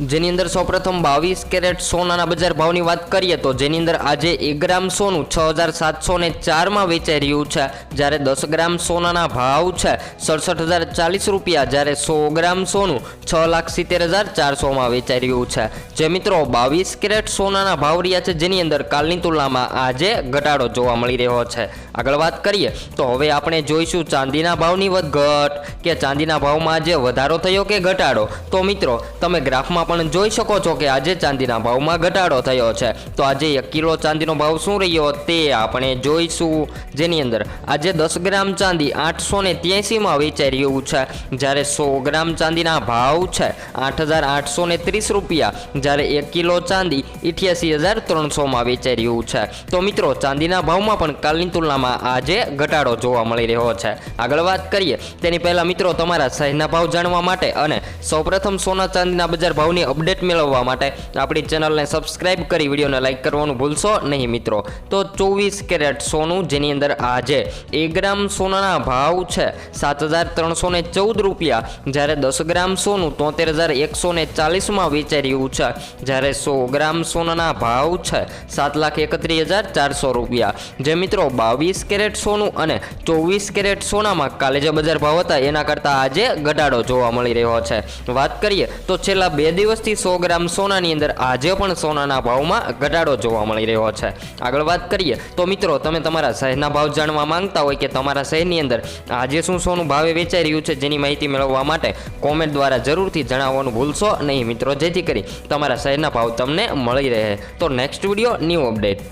જેની અંદર સૌપ્રથમ બાવીસ કેરેટ સોનાના બજાર ભાવની વાત કરીએ તો જેની અંદર આજે એક ગ્રામ સોનું છ હજાર સાતસો ને ચારમાં વેચાઈ રહ્યું છે. જ્યારે દસ ગ્રામ સોનાના ભાવ છે સડસઠ હજાર ચાલીસ રૂપિયા, જ્યારે સો ગ્રામ સોનું છ લાખ સિત્તેર હજાર ચારસોમાં વેચાઈ રહ્યું છે. જે મિત્રો બાવીસ કેરેટ સોનાના ભાવ રહ્યા છે, જેની અંદર કાલની તુલનામાં આજે ઘટાડો જોવા મળી રહ્યો છે. આગળ વાત કરીએ તો હવે આપણે જોઈશું ચાંદીના ભાવની વધઘટ, કે ચાંદીના ભાવમાં આજે વધારો થયો કે ઘટાડો? તો મિત્રો, તમે ગ્રાફમાં પણ જોઈ શકો છો કે આજે ચાંદીના ભાવમાં ઘટાડો થયો છે. તો આજે એક કિલો ચાંદીનો ભાવ શું રહ્યો તે આપણે જોઈશું. જેની અંદર આજે દસ ગ્રામ ચાંદી આઠસો ને ત્યાસીમાં વેચાઈ રહ્યું છે. જ્યારે સો ગ્રામ ચાંદીના ભાવ છે આઠ હજાર આઠસો ને ત્રીસ રૂપિયા. જ્યારે એક કિલો ચાંદી ઇઠ્યાસી હજાર ત્રણસોમાં વેચાઈ રહ્યું છે. તો મિત્રો, ચાંદીના ભાવમાં પણ કાલની તુલનામાં આજે ઘટાડો જોવા મળી રહ્યો છે. આગળ વાત કરીએ. તેની પહેલાં મિત્રો, તમારા શહેરના ભાવ જાણવા માટે અને સૌપ્રથમ સોના ચાંદીના બજાર ભાવની અપડેટ મેળવવા માટે આપણી ચેનલને સબસ્ક્રાઇબ કરી વિડીયોને લાઇક કરવાનું ભૂલશો નહીં મિત્રો. તો ચોવીસ કેરેટ સોનું, જેની અંદર આજે એક ગ્રામ સોનાના ભાવ છે સાત હજાર ત્રણસો ને ચૌદ રૂપિયા. જ્યારે દસ ગ્રામ સોનું તોતેર હજાર એકસો ને ચાલીસમાં વેચાઈ રહ્યું છે. જ્યારે સો ગ્રામ સોનાના ભાવ છે સાત લાખ એકત્રીસ હજાર ચારસો રૂપિયા. જે મિત્રો બાવીસ કેરેટ સોનું અને ચોવીસ કેરેટ સોનામાં કાલે જે બજાર ભાવ હતા, એના કરતાં આજે ઘટાડો જોવા મળી રહ્યો છે. વાત કરીએ તો છેલ્લા બે દિવસથી સો ગ્રામ સોનાની અંદર આજે પણ સોનાના ભાવમાં ઘટાડો જોવા મળી રહ્યો છે. આગળ વાત કરીએ, તો મિત્રો, તમે તમારા શહેરના ભાવ જાણવા માંગતા હોય કે તમારા શહેરની અંદર આજે શું સોનું ભાવે વેચાઈ રહ્યું છે જેની માહિતી મેળવવા માટે કોમેન્ટ દ્વારા જરૂરથી જણાવવાનું ભૂલશો નહીં. મિત્રો, જેથી કરી તમારા શહેરના ભાવ તમને મળી રહે. તો નેક્સ્ટ વીડિયો ન્યૂ અપડેટ